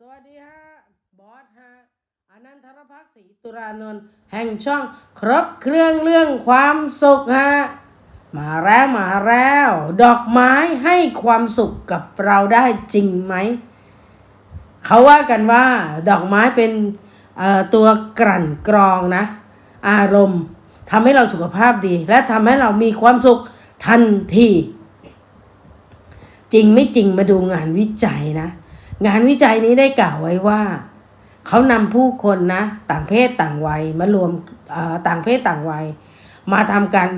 สวัสดีฮะ บอสฮะอนันทรพักศรีตุรานนท์แห่งช่องครบเครื่องเรื่องความสุขฮะ มาแล้วมาแล้ว ดอกไม้ให้ความสุขกับเราได้จริงไหม เขาว่ากันว่าดอกไม้เป็นเอ่อตัวกลั่นกรองนะ อารมณ์ทำให้เราสุขภาพดี และทำให้เรามีความสุขทันที จริงไม่จริงมาดูงานวิจัยนะ งานวิจัยนี้ได้กล่าวไว้ว่า เขานำผู้คนนะ ต่างเพศต่างวัยมารวมต่างเพศต่างวัย มาทำการ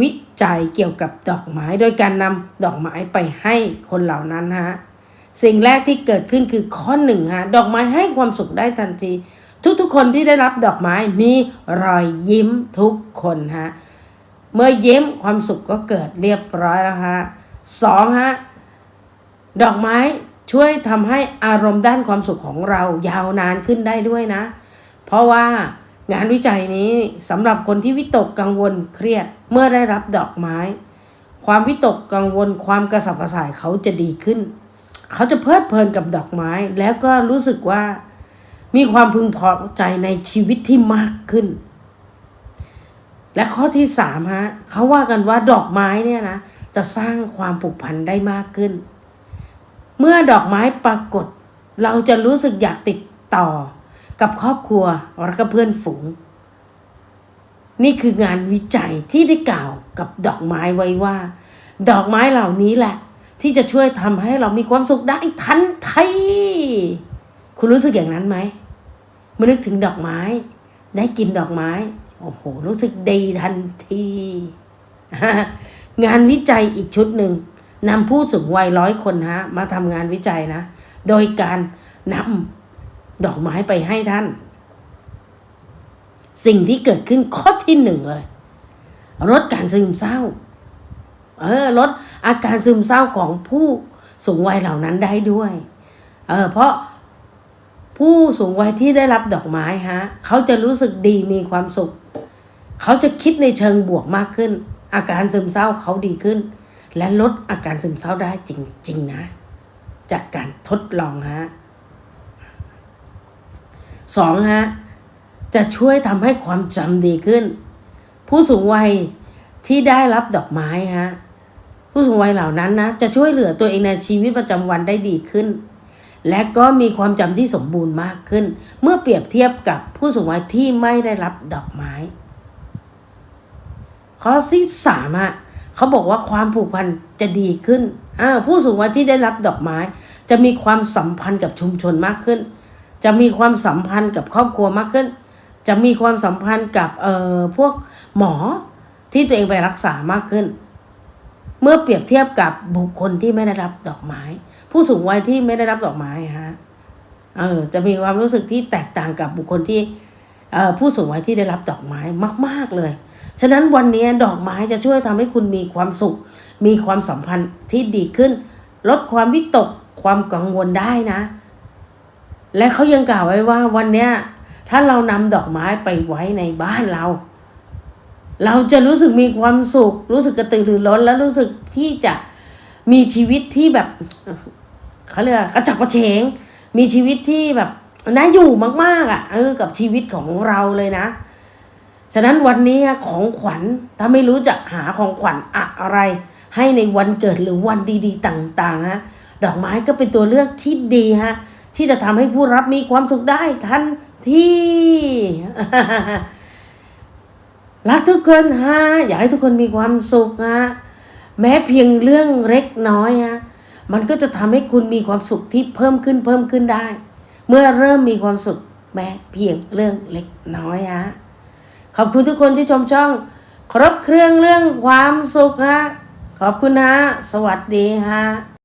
วิจัยเกี่ยวกับดอกไม้ โดยการนำดอกไม้ไปให้คนเหล่านั้นฮะสิ่งแรกที่เกิดขึ้นคือข้อหนึ่งฮะดอกไม้ให้ความสุขได้ทันที ทุกๆ คนที่ได้รับดอกไม้มีรอยยิ้มทุกคนฮะเมื่อยิ้มความสุขก็เกิดเรียบร้อยแล้วฮะสองฮะดอกไม้ ช่วยทำให้อารมณ์ด้านความสุขของเรายาวนานขึ้นได้ด้วยนะ เพราะว่างานวิจัยนี้สำหรับคนที่วิตกกังวลเครียดเมื่อได้รับดอกไม้ ความวิตกกังวลความกระสับกระส่ายเขาจะดีขึ้น เขาจะเพลิดเพลินกับดอกไม้ แล้วก็รู้สึกว่ามีความพึงพอใจในชีวิตที่มากขึ้น และข้อที่สามฮะเขาว่ากันว่าดอกไม้เนี่ยนะจะสร้างความผูกพันได้มากขึ้น เมื่อดอกไม้ปรากฏ เราจะรู้สึกอยากติดต่อกับครอบครัวและก็เพื่อนฝูง นี่คืองานวิจัยที่ได้กล่าวกับดอกไม้ไว้ว่า ดอกไม้เหล่านี้แหละ ที่จะช่วยทำให้เรามีความสุขได้ทันทีคุณรู้สึกอย่างนั้นไหมเมื่อนึกถึงดอกไม้ ได้กินดอกไม้ โอ้โห รู้สึกดีทันที งานวิจัยอีกชุดหนึ่ง นำผู้สูงวัยร้อยคนฮะมาทำงานวิจัยนะ โดยการนำดอกไม้ไปให้ท่าน สิ่งที่เกิดขึ้นข้อที่หนึ่งเลยลดการซึมเศร้า เออลดอาการซึมเศร้าของผู้สูงวัยเหล่านั้นได้ด้วย เออเพราะผู้สูงวัยที่ได้รับดอกไม้ฮะเขาจะรู้สึกดีมีความสุข เขาจะคิดในเชิงบวกมากขึ้น อาการซึมเศร้าเขาดีขึ้น และลดอาการซึมเศร้าได้จริง ๆ นะ จากการทดลองฮะสองฮะจะช่วยทำให้ความจำดีขึ้น ผู้สูงวัยที่ได้รับดอกไม้ฮะผู้สูงวัยเหล่านั้นนะจะช่วยเหลือตัวเองในชีวิตประจำวันได้ดีขึ้น และก็มีความจำที่สมบูรณ์มากขึ้น เมื่อเปรียบเทียบกับผู้สูงวัยที่ไม่ได้รับดอกไม้ข้อที่สามอะ เขาบอกว่าความผูกพันจะดีขึ้นอ่าผู้สูงวัยที่ได้รับดอกไม้ จะมีความสัมพันธ์กับชุมชนมากขึ้น จะมีความสัมพันธ์กับครอบครัวมากขึ้น จะมีความสัมพันธ์กับเอ่อพวกหมอที่ตัวเองไปรักษามากขึ้น เมื่อเปรียบเทียบกับบุคคลที่ไม่ได้รับดอกไม้ ผู้สูงวัยที่ไม่ได้รับดอกไม้ฮะเออจะมีความรู้สึกที่แตกต่างกับบุคคลที่เอ่อผู้สูงวัยที่ได้รับดอกไม้มาก ๆเลย ฉะนั้นวันนี้ดอกไม้จะช่วยทำให้คุณมีความสุข มีความสัมพันธ์ที่ดีขึ้น ลดความวิตกความกังวลได้นะ และเขายังกล่าวไว้ว่าวันนี้ถ้าเรานำดอกไม้ไปไว้ในบ้านเรา เราจะรู้สึกมีความสุข รู้สึกกระตือรือร้น และรู้สึกที่จะมีชีวิตที่แบบเขาเรียกกระจับกระเฉง มีชีวิตที่แบบน่าอยู่มากๆอะเออกับชีวิตของเราเลยนะ ฉะนั้นวันนี้ของขวัญถ้าไม่รู้จักหาของขวัญอะไร ให้ในวันเกิดหรือวันดีๆ ต่างๆฮะดอกไม้ก็เป็นตัวเลือกที่ดีฮะที่จะทำให้ผู้รับมีความสุขได้ทันทีรักทุกคนฮะอยากให้ทุกคนมีความสุขฮะแม้เพียงเรื่องเล็กน้อยฮะมันก็จะทำให้คุณมีความสุขที่เพิ่มขึ้นเพิ่มขึ้นได้ เมื่อเริ่มมีความสุขแม้เพียงเรื่องเล็กน้อยฮะ ขอบคุณทุกคนที่ชมช่อง ครบเครื่องเรื่องความสุขฮะ ขอบคุณฮะ สวัสดีฮะ